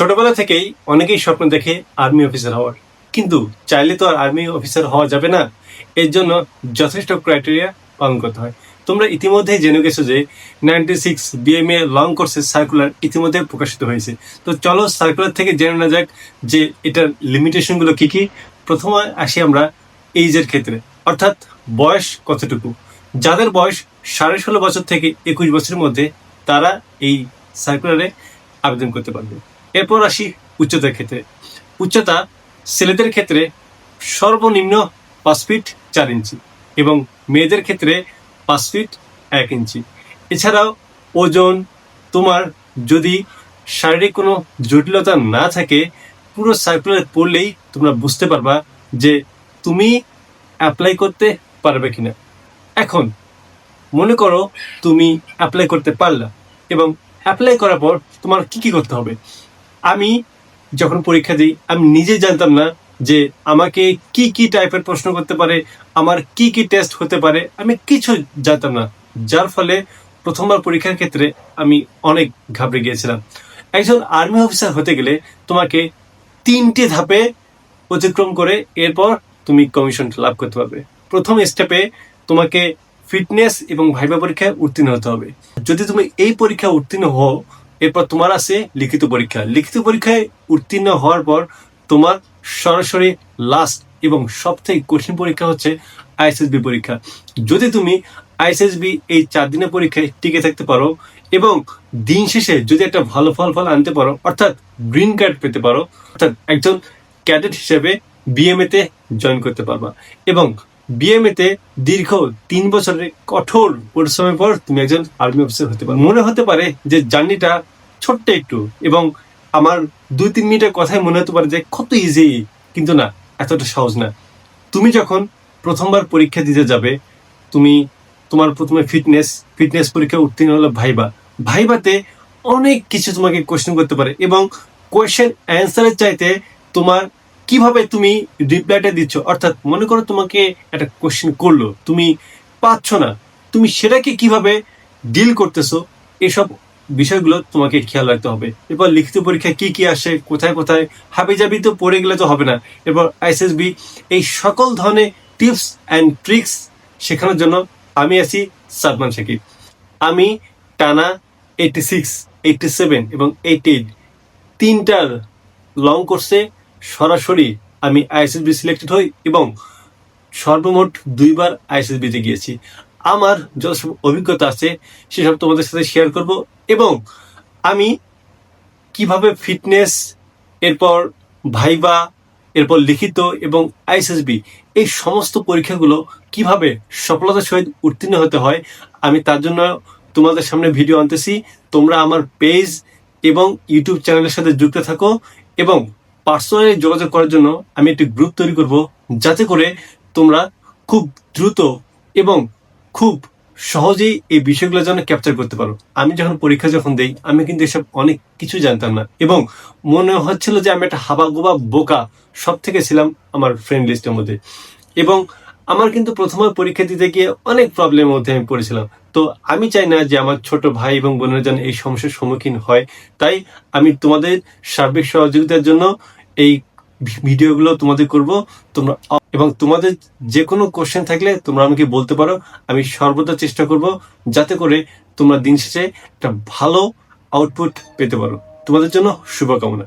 ছোটবেলা থেকেই অনেকেই স্বপ্ন দেখে আর্মি অফিসার হওয়ার। কিন্তু চাইলে তো আর আর্মি অফিসার হওয়া যাবে না। এর জন্য যথেষ্ট ক্রাইটেরিয়া পালন করতে হয়। তোমরা ইতিমধ্যেই জেনে গেছো যে নাইনটি সিক্স বিএমএ লং কোর্সের সার্কুলার ইতিমধ্যে প্রকাশিত হয়েছে। তো চলো সার্কুলার থেকে জেনে নেওয়া যাক যে এটার লিমিটেশনগুলো কি কি। প্রথমে আসি আমরা এইজের ক্ষেত্রে। অর্থাৎ বয়স কতটুকু? যাদের বয়স সাড়ে ষোলো বছর থেকে একুশ বছরের মধ্যে তারা এই সার্কুলারে আবেদন করতে পারবে। এরপর আসি উচ্চতার ক্ষেত্রে। উচ্চতা ছেলেদের ক্ষেত্রে সর্বনিম্ন পাঁচ ফিট চার ইঞ্চি এবং মেয়েদের ক্ষেত্রে পাঁচ ফিট এক ইঞ্চি। এছাড়াও ওজন তোমার যদি শারীরিক কোনো জটিলতা না থাকে, পুরো সার্কুলার পড়লেই তোমরা বুঝতে পারবা যে তুমি অ্যাপ্লাই করতে পারবে কিনা। এখন মনে করো তুমি অ্যাপ্লাই করতে পারলা এবং অ্যাপ্লাই করার পর তোমার কি কি করতে হবে? আমি যখন পরীক্ষা দিই, আমি নিজে জানতাম না যে আমাকে কি কি টাইপের প্রশ্ন করতে পারে, আমার কি কি টেস্ট হতে পারে, আমি কিছু জানতাম না। যার ফলে প্রথমবার পরীক্ষার ক্ষেত্রে আমি অনেক ঘাবড়ে গিয়েছিলাম। একজন আর্মি অফিসার হতে গেলে তোমাকে তিনটে ধাপে অতিক্রম করে এরপর তুমি কমিশন লাভ করতে পারবে। প্রথম স্টেপে তোমাকে ফিটনেস এবং ভাইবা পরীক্ষায় উত্তীর্ণ হতে হবে। যদি তুমি এই পরীক্ষায় উত্তীর্ণ হও এরপর তোমার আছে লিখিত পরীক্ষা। লিখিত পরীক্ষায় উত্তীর্ণ হওয়ার পর তোমার সরাসরি লাস্ট এবং সবথেকে কঠিন পরীক্ষা হচ্ছে আইএসএসবি পরীক্ষা। যদি তুমি আইএসএসবি এই চার দিনের পরীক্ষায় টিকে থাকতে পারো এবং দিন শেষে যদি একটা ভালো ফল ফল আনতে পারো, অর্থাৎ গ্রিন কার্ড পেতে পারো, অর্থাৎ একজন ক্যাডেট হিসেবে বিএমএ তে জয়েন করতে পারবা। এবং বিএমএ তে দীর্ঘ তিন বছরের কঠোর পরিশ্রমের পর তুমি একজন আর্মি অফিসার হতে পারো। মনে হতে পারে যে জার্নিটা ছোট্ট একটু এবং আমার দুই, তিন মিনিটের কথাই মনে হতে পারে যে কত ইজি কিন্তু না, এতটা সহজ না। তুমি যখন প্রথমবার পরীক্ষা দিতে যাবে, তুমি তোমার প্রথমে ফিটনেস ফিটনেস পরীক্ষা উত্তীর্ণ হলো ভাইবা। ভাইবাতে অনেক কিছু তোমাকে কোয়েশ্চেন করতে পারে এবং কোয়েশ্চেন অ্যান্সারের চাইতে তোমার কীভাবে তুমি রিপ্লাইটা দিচ্ছ? অর্থাৎ মনে করো তোমাকে একটা কোয়েশ্চেন করল, তুমি পাচ্ছ না, তুমি সেটাকে কীভাবে ডিল করতেছো, এসব বিষয়গুলো তোমাকে খেয়াল রাখতে হবে। এরপর লিখিত পরীক্ষা কি কি আসে, কোথায় কোথায় হাবি জাবি তো পড়ে গেলে তো হবে না। এরপর আইসএসবি এই সকল ধরনের টিপস অ্যান্ড ট্রিক্স শেখানোর জন্য আমি আছি সাদমান শাকিব আমি টানা এইটি সিক্স এইটি সেভেন এবং এইটি এইট তিনটার লং কোর্সে সরাসরি আমি আইএসএসবি সিলেক্টেড হই এবং সর্বমোট দুইবার আইএসএসবিতে গিয়েছি। আমার যত অভিজ্ঞতা আছে, সেসব তোমাদের সাথে শেয়ার করব এবং আমি কীভাবে ফিটনেস এরপর ভাইবা, এরপর লিখিত এবং আইএসএসবি এই সমস্ত পরীক্ষাগুলো কীভাবে সফলতার সহিত উত্তীর্ণ হতে হয়, আমি তার জন্য তোমাদের সামনে ভিডিও আনতেছি। তোমরা আমার পেজ এবং ইউটিউব চ্যানেলের সাথে যুক্ত থাকো এবং পার্সোনালি যোগাযোগ করার জন্য আমি একটি গ্রুপ তৈরি করব যাতে করে তোমরা খুব দ্রুত এবং খুব সহজেই এই বিষয়গুলো যেন ক্যাপচার করতে পারো। আমি যখন পরীক্ষা যখন দেই, আমি কিন্তু এসব অনেক কিছু জানতাম না। এবং মনে হচ্ছিল যে আমি একটা হাবা গোবা বোকা সব থেকে ছিলাম আমার ফ্রেন্ড লিস্টের মধ্যে। এবং আমার কিন্তু প্রথমে পরীক্ষা দিতে গিয়ে অনেক প্রবলেমের মধ্যে আমি পড়েছিলাম। তো আমি চাই না যে আমার ছোট ভাই এবং বোনের যেন এই সমস্যার সম্মুখীন হয়। তাই আমি তোমাদের সার্বিক সহযোগিতার জন্য এই ভিডিওগুলো তোমাদের করব। তোমরা এবং তোমাদের যে কোনো কোশ্চেন থাকলে তোমরা আমাকে বলতে পারো। আমি সর্বদা চেষ্টা করব যাতে করে তোমরা দিন শেষে একটা ভালো আউটপুট পেতে পারো। তোমাদের জন্য শুভকামনা।